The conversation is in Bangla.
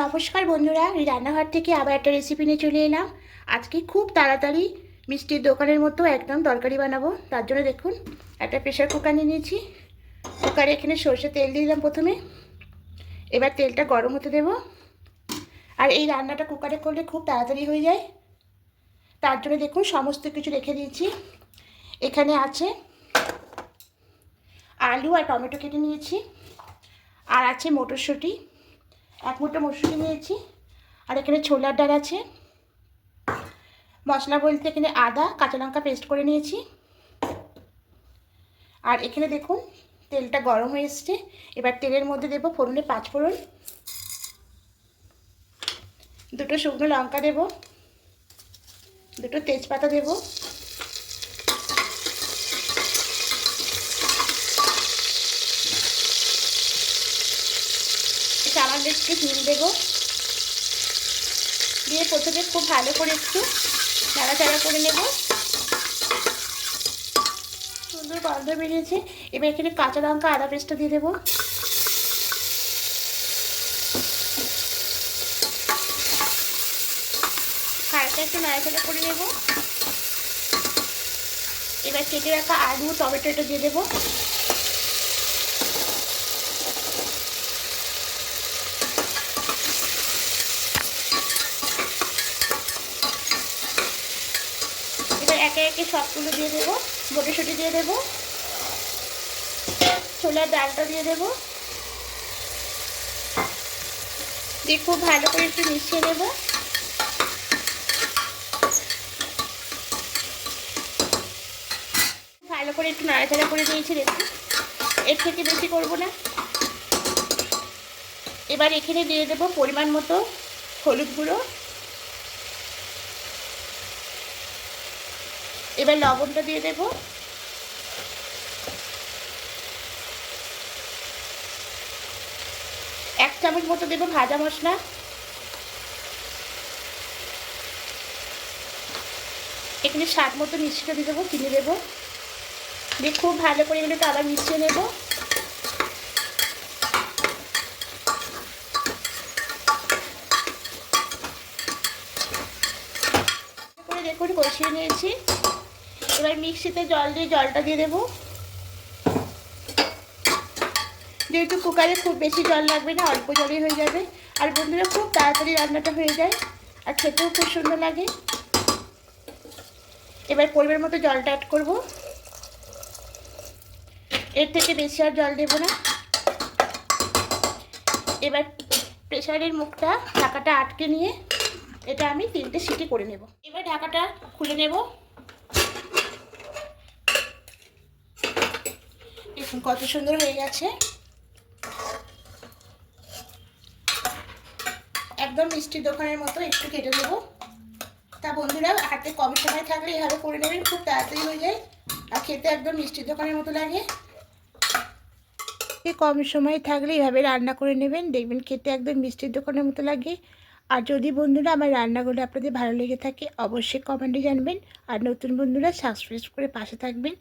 নমস্কার বন্ধুরা, রান্নাঘর থেকে আবার একটা রেসিপি নিয়ে চলে এলাম। আজকে খুব তাড়াতাড়ি মিষ্টির দোকানের মতো একদম তরকারি বানাবো। তার জন্য দেখুন, একটা প্রেশার কুকার নিয়ে নিয়েছি। কুকারে এখানে সর্ষে তেল দিয়ে দিলাম প্রথমে। এবার তেলটা গরম হতে দেব। আর এই রান্নাটা কুকারে করলে খুব তাড়াতাড়ি হয়ে যায়। তার জন্য দেখুন, সমস্ত কিছু রেখে দিয়েছি। এখানে আছে আলু আর টমেটো কেটে নিয়েছি। আর আছে মটরশুঁটি। এক মুঠো মটরশুঁটি নিয়েছি, আর এখানে ছোলার ডাল আছে। মশলা বলতে এখানে আদা, কাঁচা লঙ্কা পেস্ট করে নিয়েছি। আর এখানে দেখুন, তেলটা গরম হয়ে এসছে। এবার তেলের মধ্যে দেবো ফোড়নে পাঁচ ফোড়ন। দুটো শুকনো লঙ্কা দেব। দুটো তেজপাতা দেব। সামান্য একটু হিল দেবো। দিয়ে প্রথমে খুব ভালো করে একটু নাড়াচাড়া করে নেব। সুন্দর গন্ধ বেরিয়েছে। এবার এখানে কাঁচা লঙ্কা, আদা পেস্টটা দিয়ে দেবো। হালকা একটু নাড়াচাড়া করে নেব। এবার কেটে রাখা আলু টমেটো এটা দিয়ে দেবো। একে একে সবগুলো দিয়ে দেবো, মটরশুঁটি দিয়ে দেবো, ছোলার ডালটা দিয়ে দেবো। দিয়ে খুব ভালো করে একটু মিশিয়ে নেব। ভালো করে একটু নাড়াচাড়া করে দিয়েছি দেখুন। এর থেকে বেশি করব না। এবার এখানে দিয়ে দেবো পরিমাণ মতো হলুদ গুঁড়ো। এবার লবণটা দিয়ে দেব। এক চামচ মতো দেবো ভাজা মশলা। এখানে স্বাদ মতো মিষ্টিটা দিয়ে দেবো, চিনি দেবো। দিয়ে খুব ভালো করে এগুলোকে আবার মিশিয়ে নেব। করে দেখুন কষিয়ে নিয়েছি। এবার মিক্সিতে জল দিয়ে জলটা দিয়ে দেবো। যেহেতু কুকারে খুব বেশি জল লাগবে না, অল্প জলই হয়ে যাবে। আর বন্ধুরা, খুব তাড়াতাড়ি রান্নাটা হয়ে যায় আর খেতেও খুব সুন্দর লাগে। এবার পরিমাণ মতো জলটা অ্যাড করব। এর থেকে বেশি আর জল দেবো না। এবার প্রেশারের মুখটা ঢাকাটা আটকে নিয়ে এটা আমি তিনটে সিটি করে নেব। এবার ঢাকাটা খুলে নেব। দেখুন কত সুন্দর হয়ে গেছে। একদম মিষ্টির দোকানের মতো একটু কেটে দেবো তা বন্ধুরা, হাতে কম সময় থাকলে এভাবে করে নেবেন, খুব তাড়াতাড়ি হয়ে যায়। আর খেতে একদম মিষ্টির দোকানের মতো লাগে। কম সময় থাকলে এভাবে রান্না করে নেবেন, দেখবেন খেতে একদম মিষ্টির দোকানের মতো লাগে। আর যদি বন্ধুরা আমার রান্নাগুলো আপনাদের ভালো লেগে থাকে, অবশ্যই কমেন্টে জানবেন। আর নতুন বন্ধুরা সাবস্ক্রাইব করে পাশে থাকবেন।